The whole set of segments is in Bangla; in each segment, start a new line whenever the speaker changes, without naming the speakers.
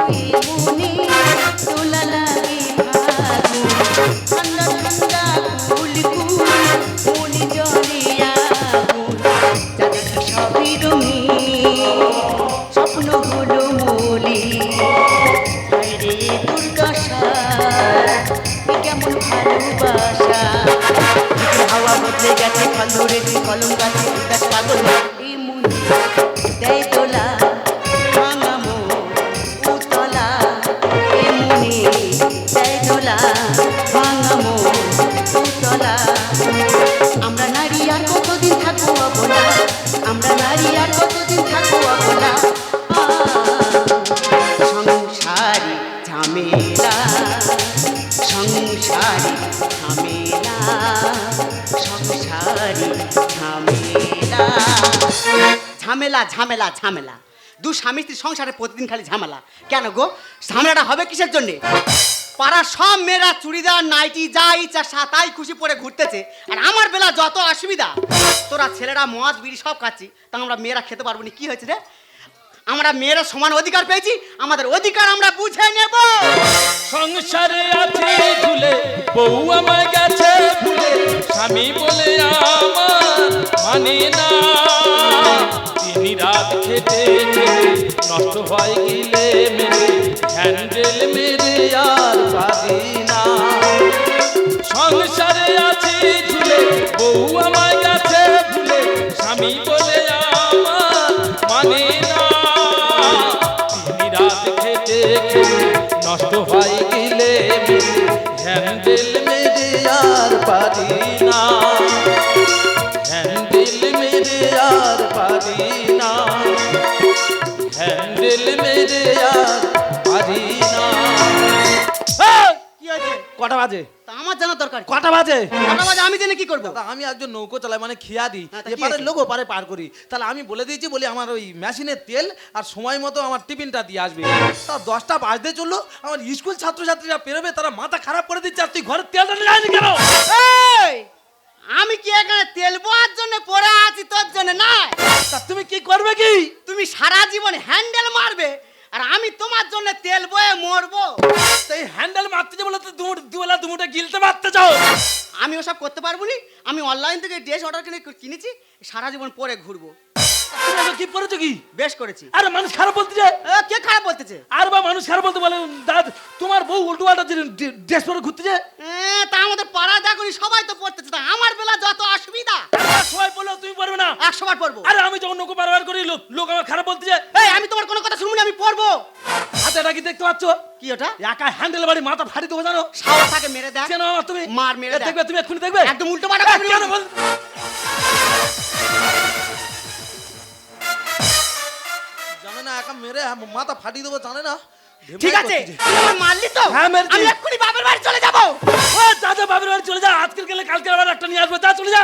মনে ঝামেলা ঝামেলা ঝামেলা।
দু স্বামী স্ত্রী সংসারে প্রতিদিন খালি ঝামেলা। কেন গো? ঝামেলাটা হবে কিসের জন্যে? পাড়ার সব মেয়েরা চুড়িদার, নাইটি, যা ইচ্ছা সা তাই খুশি পরে ঘুরতেছে। আর আমার বেলা যত অসুবিধা, তোরা ছেলেরা মদ, বিড়ি সব খাচ্ছি, তা আমরা মেয়েরা খেতে পারব না। কি হয়েছে রে? আমরা মেয়েরা সমান অধিকার পেয়েছি, আমাদের অধিকার আমরা বুঝে নেব।
সংসারে আছে ঝুলে বউ আমায় গেছে ভুলে, স্বামী বলে আমার মানে না। দিন রাত নষ্ট হয় মেরে, হ্যান্ডেল মেরে আর পারি না। সংসারে আছি ঝুলে বউ আমায় নষ্ট হয় গিলে হ্যান্ডেল মেরে আর পারি না হ্যান্ডেল মেরে আর পারি না হ্যান্ডেল মেরে আর
কটা বাজে?
তা আমার জানা দরকার কি?
কটা বাজে?
কটা বাজে আমি জেনে কি করব।
দাদা আমি একজন নৌকো চালাই মানে খিয়া দিই
হ্যাঁ, তা কি
এপারের? লোক ওপারে পার করি। তাহলে আমি বলে দিয়েছি বলি আমার ওই মেশিনের তেল আর সময় মতো আমার টিফিনটা দিয়ে আসবে। তা দশটা বাজতে চলল আমার স্কুল ছাত্রছাত্রীরা পেরোবে তারা মাথা খারাপ করে দিচ্ছে আর তুই ঘরের তেলটা নিয়ে আসলি কেন?
এই, আমি কি এখানে তেল বোয়ার জন্য পড়ে আছি তোর জন্য না
তা তুমি কি করবে কি?
তুমি সারা জীবন হ্যান্ডেল মারবে আর আমি তোমার জন্য তেল বয়ে মরবো।
তাই হ্যান্ডেল মারতে যে বলে তো দুমুট দুবেলা দুমুটে গিলতে মারতে চাও
আমি ওসব করতে পারব নি? আমি অনলাইন থেকে ড্রেস অর্ডার কিনে কিনেছি সারা জীবন পরে ঘুরবো।
কি করেছ কি?
বেশ করেছি।
আরে মানুষ খারাপ বলতে যায়
কে খারাপ বলতেছে?
আর বা মানুষ খারাপ বলতে বলে দাদ তোমার বউ উল্টো পাল্টা ড্রেস পরে ঘুরতে যায়?
এ, তা আমাদের পাড়া দেখুনি সবাই তো পড়তেছে তা আমার বেলা যত অসুবিধা।
সবাই বলল তুমি পারবে না।
একশো বার পড়ব।
আরে আমি যখন নৌকো বারবার করি লোক লোক আমার খারাপ বলতে যায়
এই আমি তোমার কোনো কথা শুনব না আমি পড়ব।
হাতেটা কি দেখতে পাচ্ছ?
কি ওটা?
একা হ্যান্ডেল বাড়ি মাথা ফাড়ি দেবো জানো?
সাহস থাকে মেরে দেখ।
কেন আমার তুমি?
মার মেরে
দেখবে তুমি এক্ষুনি দেখবে?
একদম উল্টো পাল্টা।
কেন বল একা মেরে হ্যাঁ, মাথা ফাটিয়ে দেবো জানে না?
ঠিক আছে মারলি তো?
হ্যাঁ,
আমি এক্ষুনি বাপের বাড়ি চলে যাব।
ও যা যা বাবির বাড়ি চলে যা আজকে গেলে কালকে আবার একটা নিয়ে আসবে যা চলে যা।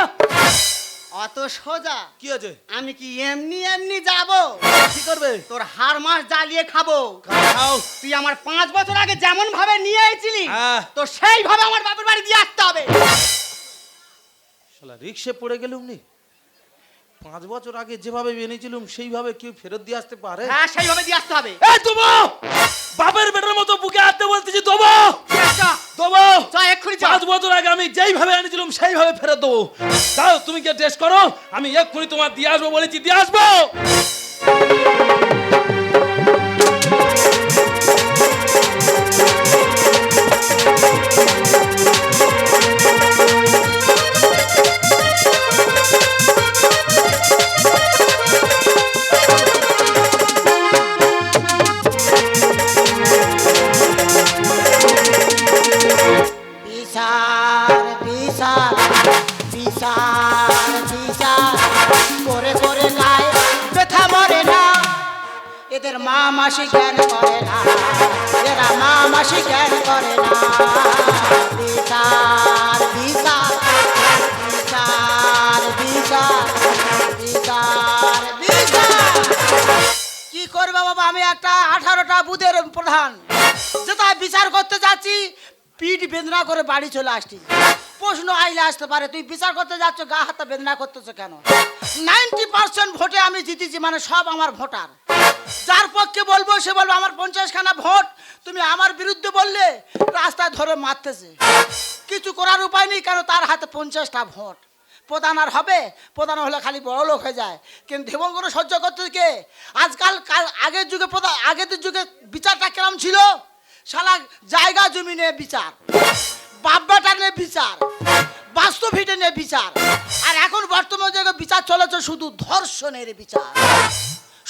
অত সোজা?
কি আছে?
আমি কি এমনি এমনি যাব?
কি করবে?
তোর হার মাস জ্বালিয়ে খাব।
খাও।
তুই আমার পাঁচ বছর আগে যেমন ভাবে নিয়ে এসেছিলি
হ্যাঁ।
তো সেইভাবে আমার বাপের বাড়ি দিয়ে আসতে হবে।
শালা রিক্সে পড়ে গেলুম নি পাঁচ বছর আগে যেভাবে এনেছিলাম সেইভাবে কেউ ফেরত দিয়ে আসতে পারে?
হ্যাঁ সেইভাবে দিয়ে আসতে হবে।
এই দেবো! বাপের বেটার মতো বুকে হাতে বলতেছি দেবো!
চা,
দেবো!
চা এক্ষুনি
পাঁচ বছর আগে আমি যেইভাবে এনেছিলাম সেইভাবে ফেরত দেবো। তাও তুমি কি টেস্ট করো আমি এক্ষুনি তোমার দিয়ে আসব বলেছি দিয়ে আসব!
বাড়ি চলে আসছি প্রশ্ন আইলে আসতে পারে, তুই বিচার করতে যাচ্ছ, গা হাতে বেদনা করতেছো কেন? নাইনটি পার্সেন্ট ভোটে আমি জিতেছি মানে সব আমার ভোটার। যার পক্ষে বলব, সে বলব, আমার পঞ্চাশ খানা ভোট তুমি আমার বিরুদ্ধে বললে, রাস্তায় ধরে মারতেছে। কিছু করার উপায় নেই, কারণ তার হাতে পঞ্চাশটা ভোট। প্রধান আর হবে, প্রধান হলে খালি বড় লোক হয়ে যায়। কিন্তু দেবঙ্গনে সহ্য করতে কে আজকাল, কাল- আগের যুগে প্রধান, আগের যুগে বিচারটা কেমন ছিল? শালা জায়গা জমি নিয়ে বিচার। বাব্বাটা নিয়ে বিচার বাস্তব হিটে নিয়ে বিচার। আর এখন বর্তমান যুগে বিচার চলেছে শুধু ধর্ষণের বিচার।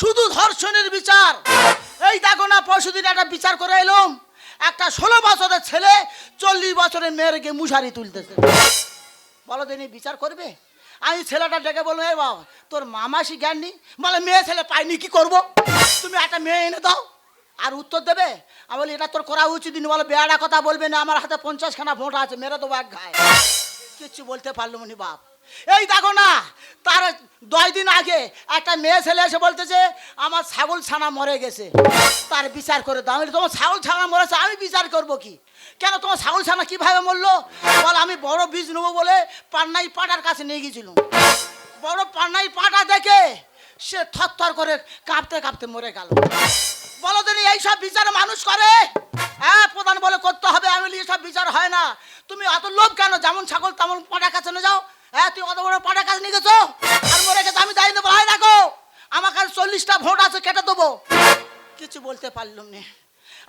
শুধু ধর্ষণের বিচার। এই দেখো না, পরশুদিন একটা বিচার করে এলাম। একটা ষোলো বছরের ছেলে চল্লিশ বছরের মেয়েরকে মুশারি তুলতেছে। বলো দিন বিচার করবে? আমি ছেলেটা ডেকে বলব এ বাবা, তোর মামাসি জ্ঞান? নেই বলে, মেয়ে ছেলে পাইনি, কি করব? তুমি একটা মেয়ে এনে দাও। আর উত্তর দেবে? আমি বলি, এটা তোর করা উচিত বলে বেয়ারা কথা বলবে না, আমার হাতে পঞ্চাশখানা ভোট আছে, মেরে দেবো এক ঘায়। কিচ্ছু বলতে পারল নি, বাপ। এই দেখো না, তার দশ দিন আগে একটা মেয়ে ছেলে এসে বলতেছে, আমার ছাগল ছানা মরে গেছে। তার বিচার করে দাও। আমি তোমার ছাগল ছানা মরেছে, আমি বিচার করব কি? কেন তোমার ছাগল ছানা কীভাবে মরলো? বল, আমি বড় বীজ নেব বলে পান্নাই পাটার কাছে নিয়ে গেছিলাম বড় পান্নাই পাটা দেখে সে থরথর করে কাঁপতে কাঁপতে মরে গেল। বলো দিন এইসব বিচার মানুষ করে? হ্যাঁ প্রধান বলে করতে হবে, আমি বলি এসব বিচার হয় না। তুমি অত লোভ কেন? যেমন ছাগল, তেমন পাটা কাছে নিয়ে যাও। হ্যাঁ তুই অত বড় পাটা কাছে নিয়ে গেছো? আর মরে গেছে, আমি দায়িত্ব বলাই রাখো। আমার কাছে চল্লিশটা ভোট আছে, কেটে দেবো। কিছু বলতে পারলাম না।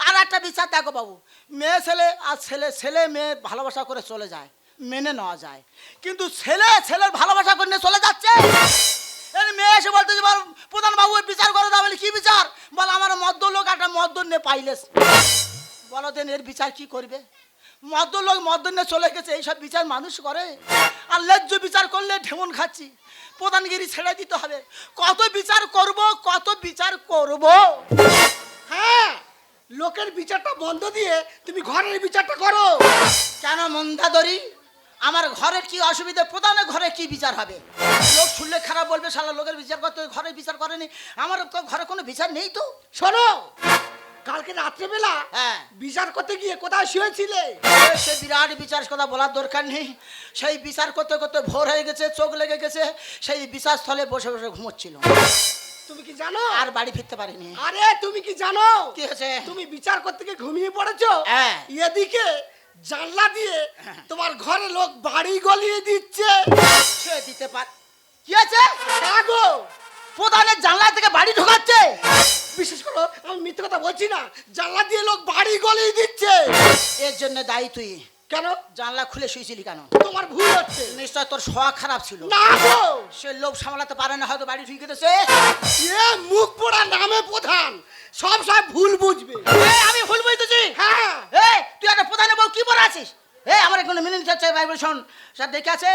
আর একটা বিচার দেখো বাবু, মেয়ে ছেলে আর ছেলে ছেলে মেয়ে ভালোবাসা করে চলে যায়, মেনে নেওয়া যায়। কিন্তু ছেলে, ছেলের ভালোবাসা করে চলে যাচ্ছে? মেয়ে এসে বলতে যে প্রধান বাবু বিচার করে বলি কি বিচার? বল, আমার মদ্য লোক একটা মদ্য নিয়ে পাইলেস বলো দেন, এর বিচার কি করবে? মদ্য লোক মদ্য নিয়ে চলে গেছে, এইসব বিচার মানুষ করে। আর ন্যায্য বিচার করলে ঢেমন খাচ্ছি। প্রধানগিরি ছেড়ে দিতে হবে। কত বিচার করব, কত বিচার করব?
হ্যাঁ লোকের বিচারটা বন্ধ দিয়ে তুমি ঘরের বিচারটা করো।
কেন মন্দাদরি? আমার ঘরের কি অসুবিধা? প্রধানের ঘরে কি বিচার হবে? লোক শুনলে খারাপ বলবে সারা লোকের বিচার করতে ঘরে বিচার করেনি। আমার ঘরে কোনো বিচার নেই তো।
শোনো কালকে রাত্রেবেলা
হ্যাঁ।
বিচার করতে গিয়ে কোথায় শুয়েছিলে?
সে বিরাট বিচার কথা বলার দরকার নেই। সেই বিচার করতে করতে ভোর হয়ে গেছে চোখ লেগে গেছে সেই বিচার স্থলে বসে বসে ঘুমোচ্ছিল।
তুমি কি জানো?
আর বাড়ি ফিরতে পারিনি।
আরে তুমি কি জানো?
কি হয়েছে?
তুমি বিচার করতে গিয়ে ঘুমিয়ে পড়েছো?
হ্যাঁ।
এদিকে জানলা দিয়ে তোমার ঘরে লোক বাড়ি গলিয়ে দিচ্ছে।
সে দিতে পার কি আছে?
গো।
প্রধানের জানলা থেকে বাড়ি ঢোকাচ্ছে।
বিশেষ করো আমি মিথ্যে কথা বলছি না জানলা দিয়ে লোক বাড়ি গলিয়ে দিচ্ছে।
এর জন্য দায়ী তুই।
কেন?
জানলা খুলে শুয়েছিলি কেন?
তোমার ভুল হচ্ছে।
নিশ্চয় তোর শোয়া খারাপ ছিল।
না গো।
সে লোভ সামলাতে পারে না হয়তো বাড়ি ঢুকে গেছে।
এ মুখ পোড়া নামে প্রধান। সব সব ভুল বুঝবে।
এই, আমি ভুল বুঝতেছি?
হ্যাঁ।
এই তুই একটা প্রধানের বউ কি বলে আছিস? এই আমার এখানে মিনিট যাচ্ছে ভাইব্রেশন স্যার দেখে আছে?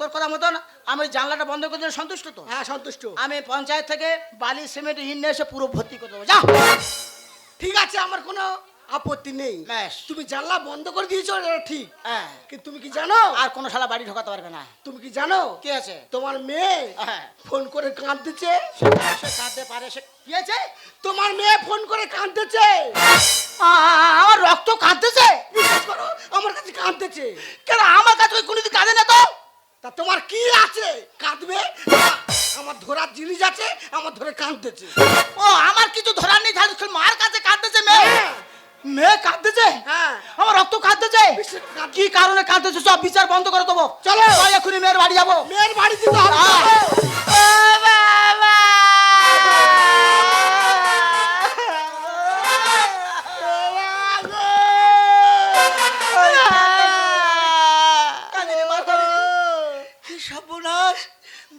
তোর কথা মতন আমি জানলাটা বন্ধ করে দিলে সন্তুষ্ট তো?
হ্যাঁ সন্তুষ্ট।
আমি পঞ্চায়েত থেকে বালি সিমেন্ট ইন এসে পুরো ভর্তি করে দেবো যা।
ঠিক আছে আমার কোনো আপত্তি নেই। তুমি জানলা বন্ধ করে দিয়েছ এটা ঠিক।
হ্যাঁ।
কিন্তু তুমি কি জানো?
আর কোনো শালা বাড়ি ঢোকাতে পারবে না।
তুমি কি জানো?
কি আছে?
তোমার মেয়ে
হ্যাঁ।
ফোন করে কাঁদতেছে।
কাঁদতে পারে সে কি আছে?
তোমার মেয়ে ফোন করে কাঁদতেছে।
আমার রক্ত কাঁদতেছে?
বিশ্বাস করো আমার কাছে কাঁদতেছে।
কেন আমার কাছে ওই কোনোদিন কাঁদে না তো?
তা তোমার কি আছে? কাঁদবে? আমার ধরার জিনিস আছে আমার ধরে কাঁদতেছে।
ও আমার কিছু ধরার নেই তাহলে শুধু মার কাছে কাঁদতেছে মেয়ে?
হ্যাঁ।
মেয়ে কাঁদতেছে?
হ্যাঁ।
আমার রক্ত কাঁদতেছে? কি কারণে কাঁদতেছে? সব বিচার বন্ধ করে দেবো।
চলো।
এক্ষুনি মেয়ের বাড়ি যাব।
মেয়ের বাড়ি দিতে হবে।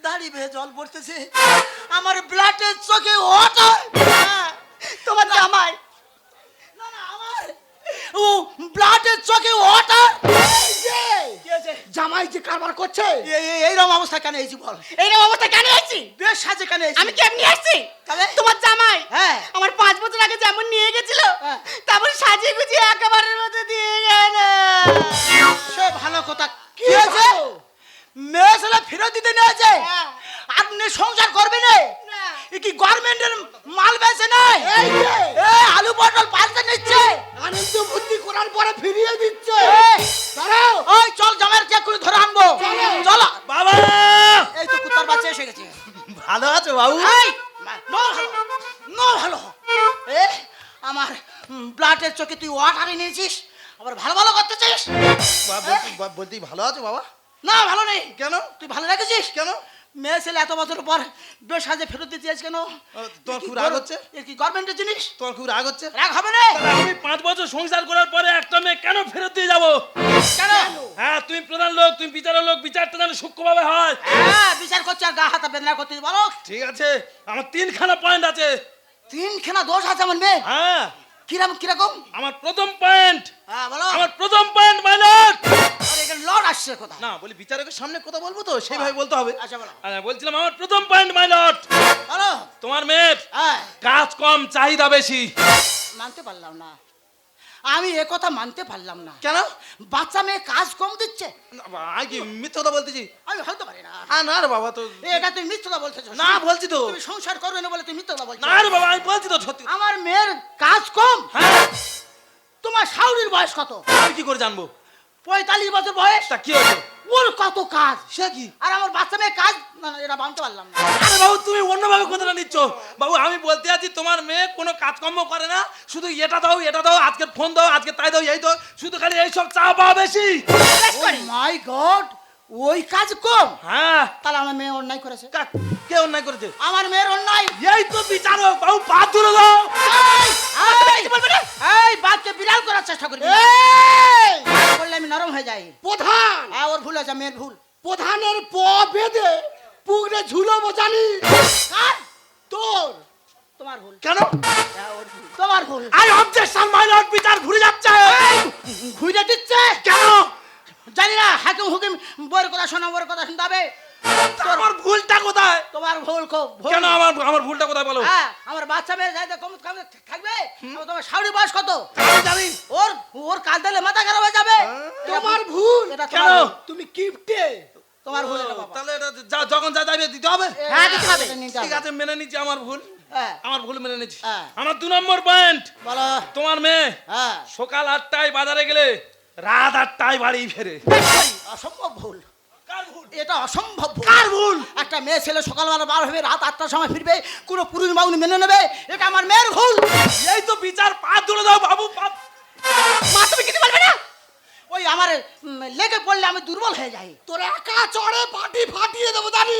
দাড়ি বেয়ে জল পড়তেছে। আমার ব্লাডের চোখে ওটা
কারবার
এইরকম অবস্থা কেন হয়েছি বল?
এইরকম অবস্থা কেন আছি
বেশ সাজে কেন হয়েছি?
আমি কি এমনি আসছি? তোমার জামাই?
হ্যাঁ।
আমার পাঁচ বছর আগে যেমন নিয়ে গেছিল
হ্যাঁ।
তেমন সাজিয়ে গুজিয়ে একেবারের মধ্যে দিয়ে গেল।
সে ভালো কথা। কি হয়েছে? মেয়ে ছেলে ফেরত দিতে নিয়েছে
হ্যাঁ।
আপনি সংসার করবে না
না।
এ কি গভর্নমেন্টের মাল বেচে নাই
এই
আলু পটল পাল্টে নিচ্ছে?
আনন্দ বুদ্ধি করার পরে ফিরিয়ে দিচ্ছে।
চলো।
বাবা!
এই তো কুত্তার বাচ্চা এসে গেছে।
ভালো আছো বাবু?
নো, ভালো এ আমার ব্লাডের চোখে তুই ওয়াটার এনেছিস আবার ভালো ভালো করতে চাইস?
বা- বলতে- বা- বলতে ভালো আছো বাবা?
না ভালো নেই।
কেন?
তুই ভালো রেখেছিস?
কেন?
মেয়ে ছেলে এত বছর পর বেশ সাজে ফেরত দিতে চাইছিস কেন? কি
খুব রাগ হচ্ছে?
এ কি গভর্নমেন্টের জিনিস?
তোমার খুব রাগ হচ্ছে?
রাগ হবে না।
আমি পাঁচ বছর সংসার করার পরে একটা মেয়ে কেন ফেরত দিয়ে যাব?
কেন?
হ্যাঁ তুমি প্রধান লোক তুমি বিচারের লোক বিচারটা যেন সূক্ষ্মভাবে হয়।
হ্যাঁ বিচার করছে আর গা হাতা বেদনা করতে বলো।
ঠিক আছে আমার তিনখানা পয়েন্ট আছে।
তিনখানা দোষ আছে আমার মেয়ে
হ্যাঁ।
কীরকম কীরকম?
আমার প্রথম পয়েন্ট
হ্যাঁ বলো।
আমার প্রথম পয়েন্ট মাইলট
আসছে কোথা
না বলি বিচারকের সামনে কথা বলব তো সেইভাবে বলতে হবে।
আচ্ছা বলো।
বলছিলাম আমার প্রথম পয়েন্ট মাইলট
বলো।
তোমার মেয়ের
হ্যাঁ
কাজ কম চাহিদা বেশি।
মানতে পারলাম না। আমি এ কথা মানতে পারলাম না।
কেন?
বাচ্চা মেয়ে কাজ কম দিচ্ছে।
কি মিথ্যে কথা বলতেছি?
আমি হতে পারি না।
আ, না রে বাবা তো
এটা তুমি মিথ্যা বলতেছো
না বলছি তো।
তুমি সংসার করবে না বলে তুমি মিথ্যা বলছো।
না রে বাবা আমি বলছি তো সত্যি।
আমার মেয়ের কাজ কম?
হ্যাঁ।
তোমার শাউরির বয়স কত?
আমি কি করে জানব?
পঁয়তাল্লিশ বছর বয়স?
তা কি হয়েছে?
ওর কত কাজ?
সে কি?
আর আমার বাচ্চা মেয়ে কাজ? না না এটা মানতে পারলাম না।
আরে বাবু তুমি অন্যভাবে কথাটা নিচ্ছ। বাবু আমি বলতে আছি তোমার মেয়ে কোনো কাজকর্ম করে না। শুধু এটা দাও এটা দাও আজকে ফোন দাও আজকে তাই দাও এই দাও। শুধু খালি এইসব চা পাওয়া বেশি।
মাই গড ওই কাজ কম।
হ্যাঁ।
তাহলে আমার মেয়ে অন্যায় করেছে।
কা- কে অন্যায় করেছে?
আমার মেয়ের অন্যায়।
এই তো বিচারক বাবু পা তুলে দাও।
এই, এই, এই বাচ্চা বিড়াল করার চেষ্টা করবি। বললে আমি নরম হয়ে যায়।
প্রধান।
হ্যাঁ ওর ভুল আছে মেয়ের ভুল।
প্রধানের প বেঁধে পুকুরে ঝুলো বোঝানি
কার?
তোর।
তোমার ভুল।
কেন?
হ্যাঁ। তোমার ভুল।
আই অবজেকশন মাই লর্ড বিচার ঘুরে যাচ্ছে।
ঘুরে দিচ্ছে।
কেন?
জানি না হাকিম হুকিম বইয়ের কথা শোনা বইয়ের কথা শুনতে হবে।
আমার ভুলটা কোথায়?
তোমার ভুল
কেন আমার আমার ভুলটা কোথায় বলো?
হ্যাঁ আমার বাচ্চা মেয়ে যাইতে কম কম থাকবে? তোমার শাউরি বয়স কত?
জানি
ওর ওর কাজ দিলে মাথা খারাপ হয়ে যাবে।
তোমার ভুল।
এটা
কেন?
তুমি কিপটে।
তোমার ভুল এটা বাবা।
তাহলে এটা যখন যা যাবে দিতে হবে?
হ্যাঁ দিতে হবে।
ঠিক আছে মেনে নিচ্ছি আমার ভুল।
হ্যাঁ।
আমার ভুল মেনে নিচ্ছি।
হ্যাঁ।
আমার দু নম্বর পয়েন্ট
বলো।
তোমার মেয়ে
হ্যাঁ।
সকাল আটটায় বাজারে গেলে রাত আটটায় বাড়ি ফেরে।
অসম্ভব ভুল। এটা অসম্ভব
কার ভুল?
একটা মেয়ে ছেলে সকালবেলা বার হবে রাত আটটার সময় ফিরবে কোনো পুরুষ বাবু মেনে নেবে এটা আমার মেয়ের ভুল।
এই তো বিচার পা তুলে দাও বাবু
মা তুমি কিছু বলবে না? ওই আমার লেগে পড়লে আমি দুর্বল হয়ে যাই।
তোর একা চড়ে পাটি ফাটিয়ে দেবো জানি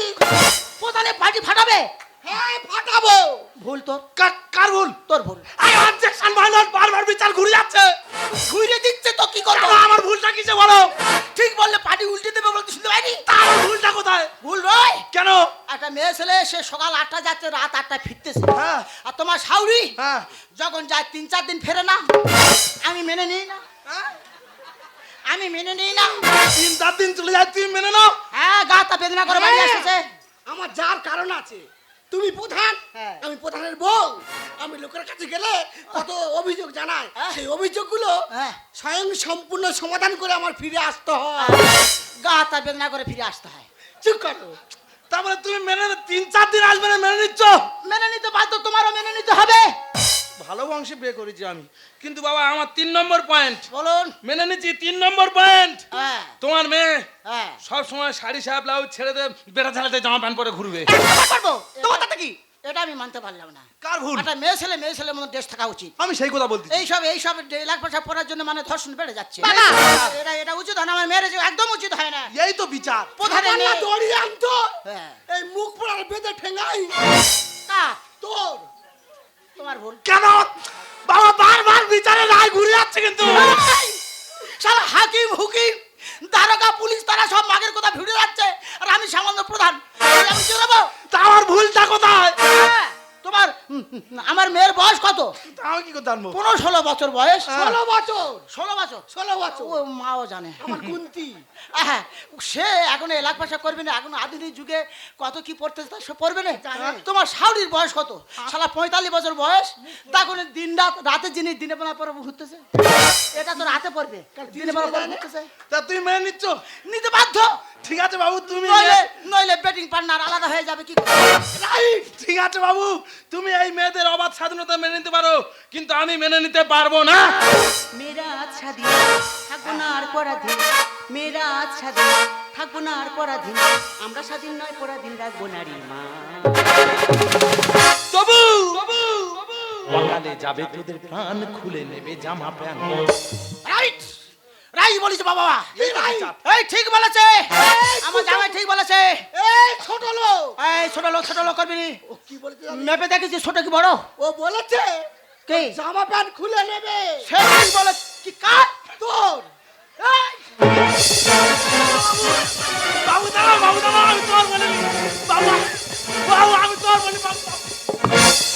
প্রধানে পাটি ফাটাবে?
হ্যাঁ ফাটাবো।
ভুল তোর।
কার- কার ভুল?
তোর ভুল।
আই অবজেকশন মাই লর্ড বারবার বিচার ঘুরে যাচ্ছে।
ঘুরে দিচ্ছে তো কি করব?
আমার ভুলটা কিসে বলো?
ঠিক বললে পার্টি উল্টে দেবে বলতে শুনতে পাইনি।
তার ভুলটা কোথায়?
ভুল নয়।
কেন?
একটা মেয়ে ছেলে সে সকাল আটটা যাচ্ছে রাত আটটায় ফিরতেছে।
হ্যাঁ।
আর তোমার শাউরি?
হ্যাঁ।
যখন যায় তিন চার দিন ফেরে না। আমি মেনে নিই না।
হ্যাঁ?
আমি মেনে নিই না।
তিন চার দিন চলে যায় তুমি মেনে নাও।
হ্যাঁ গা তা বেদনা করে বাড়ি
হ্যাঁ। আমার যার কারণ আছে। তুমি প্রধান
হ্যাঁ।
আমি প্রধানের বউ। আমি লোকের কাছে গেলে কত অভিযোগ জানায়
হ্যাঁ।
সেই অভিযোগগুলো
হ্যাঁ।
স্বয়ং সম্পূর্ণ সমাধান করে আমার ফিরে আসতে হয়।
গা তা বেদনা করে ফিরে আসতে হয়।
চুপ করো।
তারপরে তুমি মেনে তিন চার দিন আসবে না মেনে নিচ্ছ?
মেনে নিতে বাধ্য তোমারও মেনে নিতে হবে।
ভালো বংশে বিয়ে করেছি আমি। কিন্তু বাবা আমার তিন নম্বর পয়েন্ট
বলুন।
মেনে নিচ্ছি তিন নম্বর পয়েন্ট
হ্যাঁ।
তোমার মেয়ে
হ্যাঁ।
সব সময় শাড়ি সাহেব ব্লাউজ ছেড়ে দে বেটা ছেলেতে জামা প্যান্ট পরে ঘুরবে।
তোমার কি? এটা আমি মানতে পারলাম না।
কার ভুল?
একটা মেয়ে ছেলে মেয়ে ছেলের মধ্যে দেশ থাকা উচিত।
আমি সেই কথা বলতেছি।
এইসব এইসব লাখ পয়সা পড়ার জন্য মানে ধর্ষণ বেড়ে যাচ্ছে। এটা এটা উচিত হয় না আমার মেয়ের একদম উচিত হয় না।
এই তো বিচার।
মেয়ে।
দড়ি আনতো এই মুখ পোড়ার বেঁধে ঠেঙ্গাই? তোর।
তোমার ভুল।
কেন? বাবা বারবার বিচারে রায় ঘুরে যাচ্ছে কিন্তু।
সারা হাকিম হুকিম দারোগা পুলিশ তারা সব মাগের কথা ভিড়ে যাচ্ছে। আর আমি সামান্য প্রধান। আমি চলে যাব
তা আমার ভুলটা কোথায়?
হ্যাঁ, তোমার আমার মেয়ের বয়স কত?
আমি কি করে জানব
পনেরো ষোলো বছর বয়স।
ষোলো বছর?
ষোলো বছর।
ষোলো বছর?
ও মাও জানে।
আমার কুন্তি।
হ্যাঁ সে এখন এলাক ভাষা করবে না এখন আধুনিক যুগে কত কি পড়তে তা সে পড়বে না। তোমার শাউরির বয়স কত? সালা পঁয়তাল্লিশ বছর বয়স। তখন দিন রাত রাতের জিনিস দিনে বেলা পরে ঘুরতেছে এটা তো রাতে পড়বে। দিনে বেলা পরে ঘুরতেছে।
তা তুমি মেনে নিচ্ছ?
নিতে বাধ্য।
ঠিক আছে বাবু তুমি
নইলে নইলে ব্যাটিং পার্টনার আলাদা হয়ে যাবে কি
রাইট ঠিক আছে বাবু তুমি এই মেয়েদের অবাধ স্বাধীনতা মেনে নিতে পারো কিন্তু আমি মেনে নিতে পারব না।
মেয়েরা স্বাধীন থাকব না আর পরাধীন। মেয়েরা স্বাধীন থাকব না আর পরাধীন। আমরা স্বাধীন নয় পরাধীন রাখব নারী মা।
তবু! তবু সকালে যাবে তোদের প্রাণ খুলে নেবে জামা প্যান্ট।
রাইট বলেছে বাবা
এই right?
এই ঠিক বলেছে। আমার জামাই ঠিক বলেছে।
এই ছোট লোক।
এই ছোট লোক ছোট লোক করবি নি।
ও কি বলেছে জানিস?
মেপে দেখেছি ছোট কি বড়?
ও বলেছে
কি?
জামা প্যান্ট খুলে নেবে।
সে বলে কি কার?
তোর।
এই,
বাবু দাঁড়াও বাবু দাঁড়াও আমি তোর বলিনি বাবা বাবু আমি তোর বলি বাবু।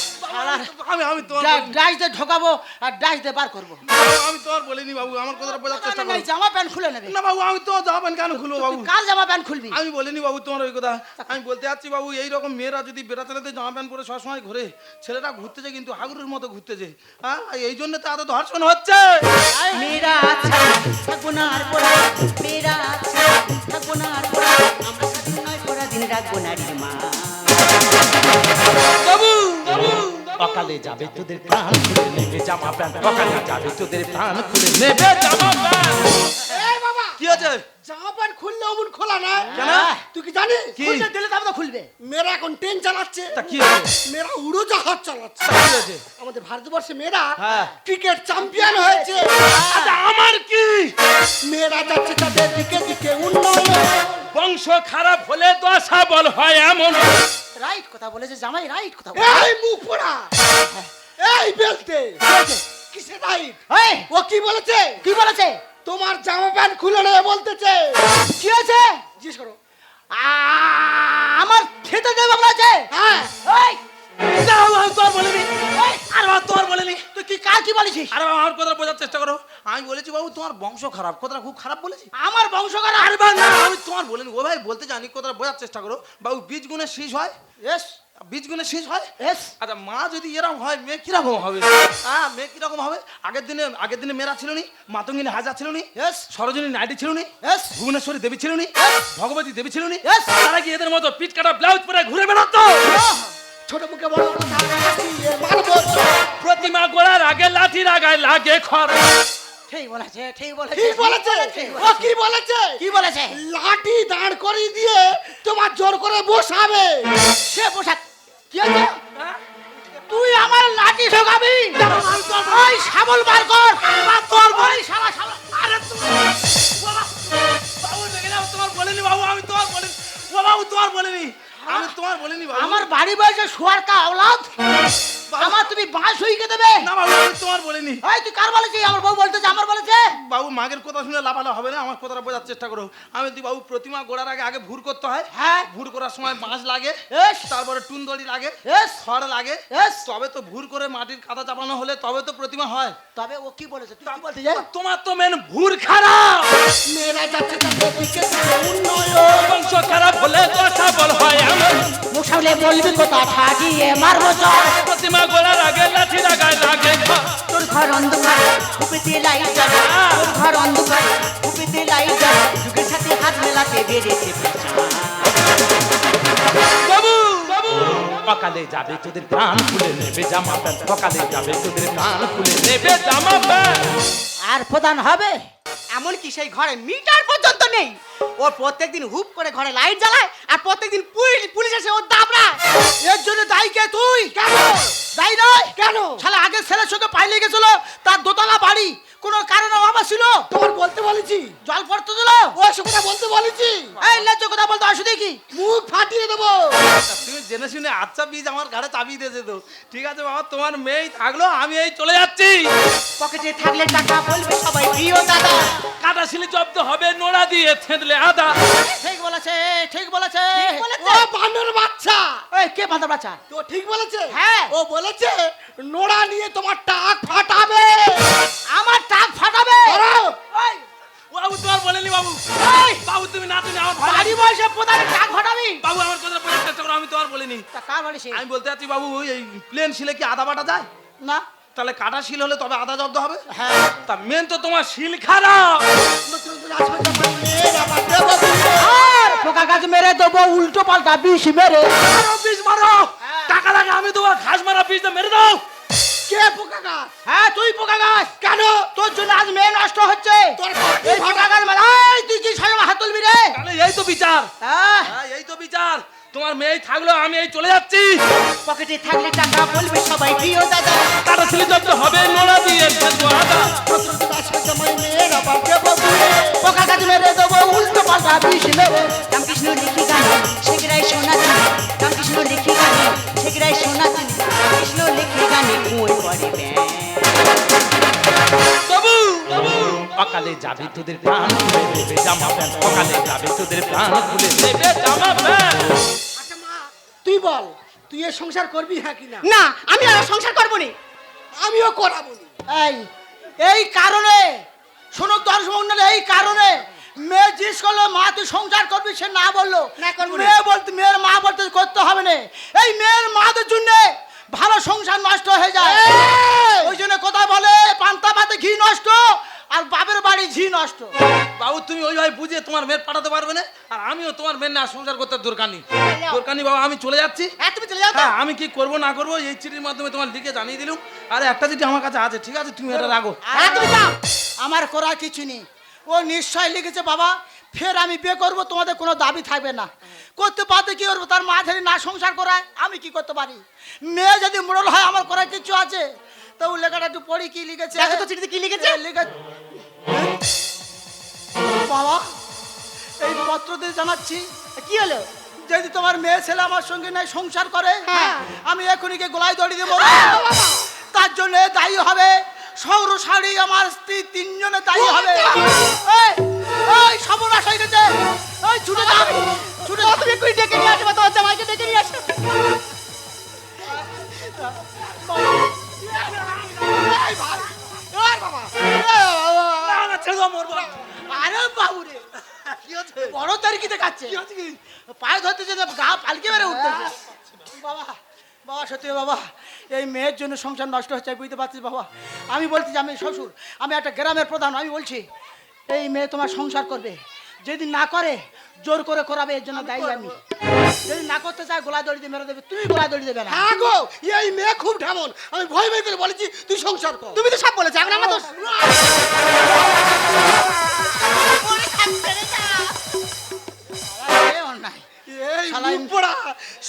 আমি আমি তোমার
ডাইস দিয়ে ঢোকাবো আর ডাইস দিয়ে বার করব।
আমি তোমার বলিনি বাবু আমার কথাটা বোঝার চেষ্টা করো।
জামা প্যান্ট খুলে নেবে।
না বাবু আমি তোমার জামা প্যান্ট কেন খুলবো বাবু?
কার জামা প্যান্ট খুলবি?
আমি বলিনি বাবু তোমার ওই কথা। আমি বলতে যাচ্ছি বাবু এই রকম মেয়েরা যদি বেড়া ছেলেতে জামা প্যান্ট পরে সবসময় ঘুরে ছেলেটা ঘুরতেছে কিন্তু হাগুরের মতো ঘুরতেছে হ্যাঁ? এই জন্য তো এত ধর্ষণ হচ্ছে।
মেরা থাকব না আর পড়া। মেরা আচ্ছা থাকব পড়া। আমরা নয় পড়া দিন রাখব নারীর মা।
বাবু
সকালে যাবে তোদের প্রাণ খুলে নেবে জামা প্যান্ট সকালে যাবে তোদের প্রাণ খুলে নেবে।
জামা প্যান্ট।
এই বাবা!
কি আছে
জামা প্যান্ট খুললে অমন খোলা না।
কেন?
তুই কি?
খুলতে দিলে তবে তো খুলবে।
মেয়েরা এখন ট্রেন চালাচ্ছে।
তা কি হয়েছে
মেয়েরা উড়োজাহাজ চালাচ্ছে। আমাদের ভারতবর্ষে মেয়েরা
হ্যাঁ।
ক্রিকেট চ্যাম্পিয়ন হয়েছে।
আচ্ছা, আমার কি?
মেয়েরা যাচ্ছে তাদের দিকে দিকে উন্নয়ন।
বংশ খারাপ হলে দশা বল হয় এমন।
রাইট কথা বলেছে জামাই রাইট কথা বলে।
এই মুখ পোড়া। এই বেলতে। কিসে রাইট?
এই।
ও কি বলেছে?
কি বলেছে?
তোমার জামা প্যান্ট খুলে নেবে বলতেছে।
কি আছে
জিজ্ঞেস করো।
আ- আমার খেতে দেবে বলেছে।
হ্যাঁ।
এই।
তোর বলিনি। আর বাবা তোর বলিনি।
তুই কি কার কি বলেছিস?
আরে বাবা আমার কথা বোঝার চেষ্টা করো।
আমি বলেছি বাবু তোমার বংশ খারাপ। কথাটা খুব খারাপ বলেছি?
আমার বংশ করা
আরে বা না আমি তোমার বলিনি। ও ভাই বলতে জানি কথাটা বোঝার চেষ্টা করো। বাবু বীজ গুণে শীষ হয়?
এস
বীজ গুণে হয়? আচ্ছা মা যদি এরকম হয় মেয়ে কীরকম হবে? হ্যাঁ মেয়ে কীরকম হবে? আগের দিনে আগের দিনে মেয়েরা ছিল নি মাতঙ্গিনী হাজা ছিল নি. সরোজিনী নাইডি ছিল নি ভুবনেশ্বরী দেবী ছিল নি ভগবতী দেবী ছিল নি.
তারা কি এদের মতো পিট কাটা ব্লাউজ পরে ঘুরে বেড়াতো?
ছোট মুখে বড় কথা
প্রতিমা গোড়ার আগে লাঠির আগায় লাগে খর
ঠিক বলেছে ঠিক বলেছে
কি বলেছে। ও কি বলেছে?
কি বলেছে?
লাঠি দাঁড় করিয়ে দিয়ে তোমার জোর করে বসাবে।
সে কি হয়েছে? তুই আমার লাঠি ঠকাবি? ওই শাবল বার কর তোর আমার বাড়ি বয়সে শোয়ার কা আওলাদ আমার তুমি বাঁশ হইকে দেবে?
না তোমার বলিনি।
এই তুই কার বলেছিস? আমার বউ বলতে আমার বলেছে?
বাবু মাগের কথা শুনে লাভালো হবে না? আমার কথাটা বোঝার চেষ্টা করো। আমি তুই বাবু প্রতিমা গোড়ার আগে আগে ভুর করতে হয়
হ্যাঁ।
ভুর করার সময় বাঁশ লাগে তারপরে টুনদড়ি লাগে খড় লাগে তবে তো ভুর করে মাটির কাদা চাপানো হলে তবে তো প্রতিমা হয়।
তবে ও কি বলেছে? তুই বলতে যে
তোমার তো মেন ভুর খারাপ।
মেয়েরা যাচ্ছে
বংশ খারাপ। হলে দশা বল হয় এমন।
মুখ বলবি কথা? ঠাকিয়ে মারবো
প্রতিমা গোড়ার আগে লাঠির আগায় লাগে
তোর ঘর অন্ধকার হুপিতে লাইট জ্বালা। তোর ঘর অন্ধকার হুপিতে লাইট জ্বালা। যুগের সাথে হাত মেলাতে বেড়েছে
বাবু
সকালে যাবে তোদের প্রাণ খুলে নেবে জামা প্যান্ট সকালে যাবে তোদের প্রাণ খুলে নেবে
জামা প্যান্ট।
আর প্রধান হবে,
এমনকি সেই ঘরে মিটার পর্যন্ত নেই। ও প্রত্যেকদিন হুপ করে ঘরে লাইট জ্বালায়, আর প্রত্যেকদিন পুলিশ পুলিশ এসে ওর দাবড়ায়।
এর জন্য দায়ী কে তুই? কেন? দায়ী নয়? কেন? শালা, আগে ছেলের সঙ্গে পাইলে গেছিল, তার দোতলা বাড়ি। কোনো কারণে অভাব ছিল?
তোমার বলতে বলেছি।
জল পড়তে দিল
ও সে বলতে বলেছি।
এই ন্যায্য কথা বলতে অসুবিধে কি
মুখ ফাটিয়ে দেবো।
তুমি জেনে শুনে আচ্ছা বীজ আমার ঘাড়ে চাপিয়ে দিয়েছে তো। ঠিক আছে বাবা তোমার
মেয়ে থাকল আমি এই চলে যাচ্ছি।
পকেটে থাকলে টাকা বলবে সবাই প্রিয় দাদা।
কাটা শিলি জব্দ হবে নোড়া দিয়ে থেঁতলে আদা।
ঠিক বলেছে ঠিক বলেছে।
ও বানর বাচ্চা।
এই কে ভাতা বাচ্চা
তো ঠিক বলেছে?
হ্যাঁ।
ও বলেছে নোড়া নিয়ে তোমার টাক ফাটাবে।
আমার টাক ফাটাবে?
ধরো।
বাবু তোমার বলেনি বাবু। বাবু তুমি না তুমি আমার
বাড়ি প্রধানের টাক ফাটাবি?
বাবু আমার কথা বোঝার চেষ্টা করো আমি তোমার বলিনি।
তা কার বাড়ি
আমি বলতে চাচ্ছি বাবু ওই এই প্লেন শিলে কি আদা বাটা যায়?
না।
তাহলে কাটা শিল হলে তবে আদা জব্দ হবে?
হ্যাঁ।
তা মেন তো তোমার শিল খারাপ
পোকা গাছ মেরে দেবো উল্টো পাল্টা বিষ মেরে।
বিষ মারো। টাকা লাগে আমি তোমার ঘাস মারা বিষ মেরে দাও।
কে পোকা গাছ?
হ্যাঁ তুই পোকা গাছ।
কেন?
তোর জন্য আজ মেয়ে নষ্ট হচ্ছে। পোকা গাছ তুই কি
এই তো বিচার।
হ্যাঁ।
হ্যাঁ এই তো বিচার। তোমার মেয়ে থাকল আমি এই চলে যাচ্ছি।
পকেটে থাকলে টাকা বলবে সবাই প্রিয় দাদা।
কারও ছেলে যত হবে নোনা দিয়ে ফেলব আদা।
পোকা কাটি মেরে দেবো উল্টো পাল্টা বিষ নেব
রামকৃষ্ণ লিখি গানে
অকালে যাবে তোদের প্রাণ খুলে দেবে জামা প্যান্ট অকালে যাবে তোদের প্রাণ খুলে দেবে। জামা প্যান্ট।
আচ্ছা মা তুই বল তুই এ সংসার করবি হ্যাঁ কিনা
না? আমি আর সংসার করব নি।
আমিও করাবো নি।
এই এই কারণে শোনো দর্শক মন্ডলী, এই কারণে মেয়ে জিজ্ঞেস করল মা তুই সংসার করবি? সে না বলল।
না, করব না।
মেয়ে বলতে মেয়ের মা বলতে করতে হবে না। এই মেয়ের মাদের জন্য ভালো সংসার নষ্ট হয়ে যায়। ওই জন্য কথা বলে পান্তা ভাতে ঘি নষ্ট। আর বাপের বাড়ি ঝি নষ্ট।
বাবু তুমি ওইভাবে বুঝে তোমার মেয়ের পাঠাতে পারবে না আর আমিও তোমার মেয়ের না সংসার করতে দরকার নেই দরকার নেই বাবা আমি চলে যাচ্ছি।
হ্যাঁ তুমি চলে যাও
হ্যাঁ আমি কি করব না করব এই চিঠির মাধ্যমে তোমার লিখে জানিয়ে দিলুম। আরে একটা চিঠি আমার কাছে আছে ঠিক আছে? তুমি এটা রাখো।
হ্যাঁ? তুমি যাও। আমার করা কিছু নেই। ও নিশ্চয় লিখেছে বাবা। ফের আমি বিয়ে করব তোমাদের কোনো দাবি থাকবে না। করতে পারতে কি করব? তার মা যদি না সংসার করায় আমি কি করতে পারি? মেয়ে যদি মোড়ল হয় আমার করার কিছু আছে? তো ও লেখাটা একটু পড়ি কি লিখেছে?
দেখো তো চিঠিতে কি লিখেছে?
লিখে বাবা এই পত্র দিয়ে জানাচ্ছি
কি হলো?
যদি তোমার মেয়ে ছেলে আমার সঙ্গে নাই সংসার করে
হ্যাঁ।
আমি এখনই গিয়ে গলায় দড়ি দেবো। তার জন্য দায়ী হবে সৌর শাড়ি আমার স্ত্রী তিনজনে দায়ী হবে। এই, সর্বনাশ হয়ে গেছে এই ছুটে যাও ছুটে যাও
তুমি ডেকে নিয়ে আসো বা তোমার জামাইকে ডেকে নিয়ে আসো।
পায়ে ধরতে গা বাবা বাবা সত্যি বাবা এই মেয়ের জন্য সংসার নষ্ট হচ্ছে বুঝতে পারছিস বাবা আমি বলছি যে আমি শ্বশুর আমি একটা গ্রামের প্রধান আমি বলছি এই মেয়ে তোমার সংসার করবে। যদি না করে জোর করে করাবে এর জন্য দায়ী আমি। যদি না করতে চায় গোলা দড়ি দিয়ে মেরে দেবে। তুমি গোলা দড়ি দেবে না।
হ্যাঁ গো এই মেয়ে খুব ঢেমন। আমি ভয় ভয় করে বলেছি তুই সংসার কর।
তুমি তো সব বলেছ এখন আমার দোষ।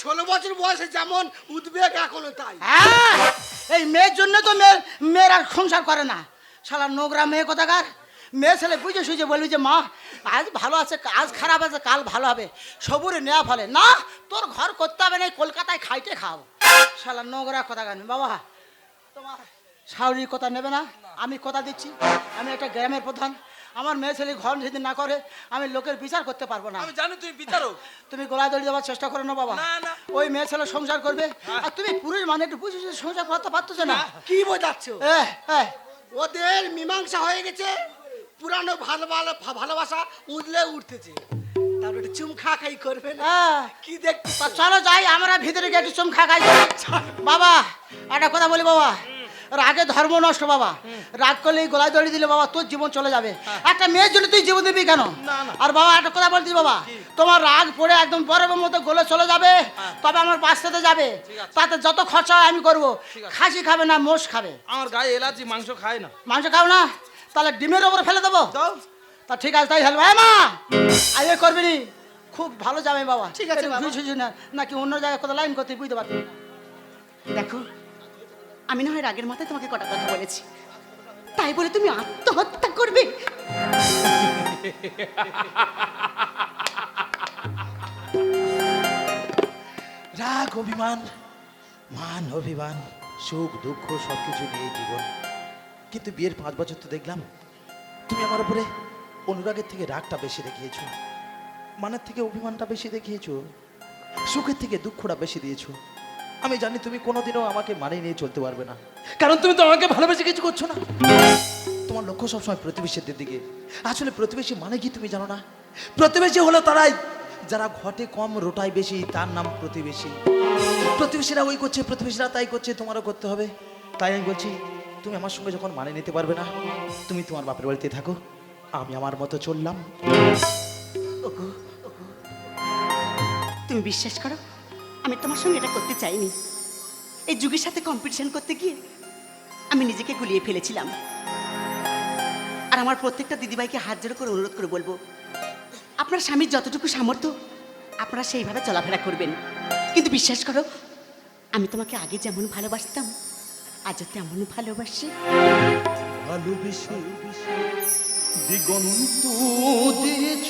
ষোলো বছর বয়সে যেমন উদ্বেগ এখনও তাই।
হ্যাঁ এই মেয়ের জন্য তো মেয়ের মেয়েরা সংসার করে না। শালা নোংরা মেয়ে কোথাকার? মেয়ে ছেলে বুঝে সুঝে বলবি যে মা আজ ভালো আছে আজ খারাপ আছে কাল ভালো হবে। সবুরে নেওয়া ফলে। না তোর ঘর করতে হবে না কলকাতায় খাইতে খাও শালা নোংরা কথা গান। বাবা তোমার শাওরির কথা নেবে না? আমি কথা দিচ্ছি। আমি একটা গ্রামের প্রধান। আমার মেয়ে ছেলে ঘর যদি না করে আমি লোকের বিচার করতে পারব না।
আমি জানি তুমি বিচারো
তুমি গলায় দড়ি দেওয়ার চেষ্টা করো না বাবা। ওই মেয়ে ছেলে সংসার করবে। আর তুমি পুরুষ মানে একটু বুঝে সংসার করতে পারতো না?
কি বোঝাচ্ছ? ওদের মীমাংসা হয়ে গেছে। পুরানো ভালো ভালো ভালোবাসা উদলে উঠতেছে। তারপর একটু চুম খা খাই করবে না?
হ্যাঁ।
কি দেখতে
চলো যাই আমরা ভিতরে গিয়ে একটু চুম খা খাই। বাবা একটা কথা বলি বাবা। রাগে ধর্ম নষ্ট বাবা। রাগ করলে গলায় দড়ি দিলে বাবা তোর জীবন চলে যাবে। একটা মেয়ের জন্য তুই জীবন দিবি কেন? আর বাবা একটা কথা বলছি বাবা। তোমার রাগ পড়ে একদম বরফের মতো গলে চলে যাবে। তবে আমার বাঁচতে যাবে। তাতে যত খরচা হয় আমি করব। খাসি খাবে না মোষ খাবে।
আমার গায়ে এলার্জি মাংস খায় না।
মাংস খাও না? তাহলে ডিমের ওপরে ফেলে দেবো। তা ঠিক আছে তাই ফেলব। হ্যাঁ মা! আইয়ে করবি নি? খুব ভালো যাবে বাবা।
ঠিক আছে,
নাকি অন্য জায়গায় কোথাও লাইন করতে বুঝতে পারবি
দেখো আমি না হয় রাগের মাথায় তোমাকে কটা কথা বলেছি। তাই বলে তুমি আত্মহত্যা করবে?
রাগ অভিমান মান অভিমান সুখ দুঃখ সব কিছু নিয়ে জীবন। কিন্তু বিয়ের পাঁচ বছর তো দেখলাম, তুমি আমার উপরে অনুরাগের থেকে রাগটা বেশি দেখিয়েছো, মানের থেকে অভিমানটা বেশি দেখিয়েছো, সুখের থেকে দুঃখটা বেশি দিয়েছ। আমি জানি তুমি কোনোদিনও আমাকে মানিয়ে নিয়ে চলতে পারবে না। কারণ তুমি তো আমাকে ভালোবেসে কিছু করছ না। তোমার লক্ষ্য সবসময় প্রতিবেশীদের দিকে। আসলে প্রতিবেশী মানে কি তুমি জানো না? প্রতিবেশী হলো তারাই। যারা ঘটে কম রোটায় বেশি, তার নাম প্রতিবেশী। প্রতিবেশীরা ওই করছে, প্রতিবেশীরা তাই করছে, তোমারও করতে হবে। তাই আমি বলছি তুমি আমার সঙ্গে যখন মানে নিতে পারবে না, তুমি তোমার বাপের বাড়িতে থাকো, আমি আমার মতো চললাম।
তুমি বিশ্বাস করো, আমি তোমার সঙ্গে এটা করতে চাইনি। এই যুগের সাথে কম্পিটিশন করতে গিয়ে আমি নিজেকে গুলিয়ে ফেলেছিলাম। আর আমার প্রত্যেকটা দিদিভাইকে হাত জোড়ো করে অনুরোধ করে বলব, আপনার স্বামীর যতটুকু সামর্থ্য,
আপনারা সেইভাবে চলাফেরা করবেন। কিন্তু বিশ্বাস করো, আমি তোমাকে আগে যেমন ভালোবাসতাম আজ তেমন ভালোবাসি।
ভালোবেসে দিগন্ত দিগন্ত দিয়েছ।